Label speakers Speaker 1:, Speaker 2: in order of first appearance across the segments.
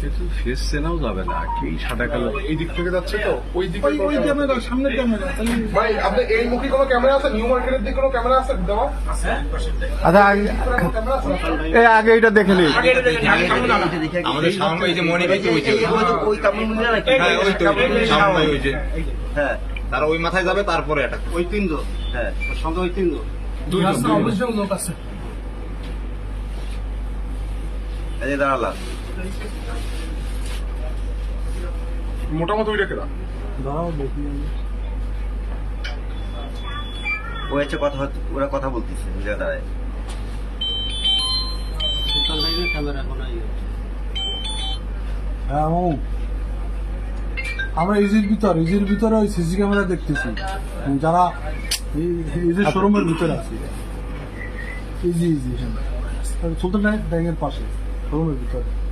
Speaker 1: কিন্তু ফেস চেনাও যাবে না। কি সাদা কালো?
Speaker 2: এই দিক থেকে যাচ্ছে তো? ওই দিকে
Speaker 3: ওই ওই ক্যামেরা সামনের ক্যামেরা
Speaker 2: ভাই আপনি এই মুখে কোনো ক্যামেরা আছে? নিউ মার্কেটের দিকে কোনো ক্যামেরা আছে? দেওয়া
Speaker 4: আচ্ছা আগে এই আগে এটা দেখে নিই।
Speaker 5: আমাদের সামনে ওই যে মনে করছে ওই যে
Speaker 6: ওই কাপড় মুন্দিরা নাকি
Speaker 5: হ্যাঁ ওই তো সামনে ওই যে
Speaker 6: হ্যাঁ।
Speaker 5: তারা ওই মাথায় যাবে তারপরে এটা
Speaker 6: ওই তিনজন হ্যাঁ সঙ্গে ওই তিনজন
Speaker 2: দুই
Speaker 3: রাস্তা অবশ্যই লোক আছে।
Speaker 6: এই দাঁড়ালাম।
Speaker 2: মোটামুটি ওইটা কেনা
Speaker 6: ও হচ্ছে কথা ওরা কথা বলতেছে দাঁড়ায়।
Speaker 3: হ্যাঁ আমরা ইজির ভিতর ইজির ভিতরে ওই সিসি ক্যামেরা দেখতেছি। যারা এই- এই যে শোরুমের ভিতরে আছে। ইজি ইজি সুলতান ব্যাংকের পাশে শোরুমের ভিতরে।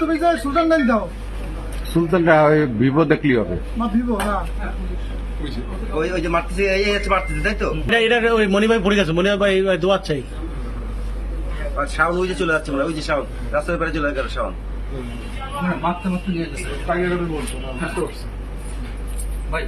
Speaker 3: তুমি সুলতান দাও
Speaker 4: সুলতানটা ভিভো দেখলি হবে।
Speaker 3: না ভিভো না
Speaker 6: ওই ওই যে মারতেছে এই এই হচ্ছে মারতেছে তাই তো?
Speaker 7: এটা এটা ওই মনি ভাই পড়ে গেছে মনি ভাই ওই দোয়ার চাই।
Speaker 6: শাওন ওই যে চলে যাচ্ছে মনে ওই যে শাওন রাস্তার বেড়ে চলে গেল শাওন।
Speaker 3: মারতে মারতে নিয়ে গেছে পারছি
Speaker 7: ভাই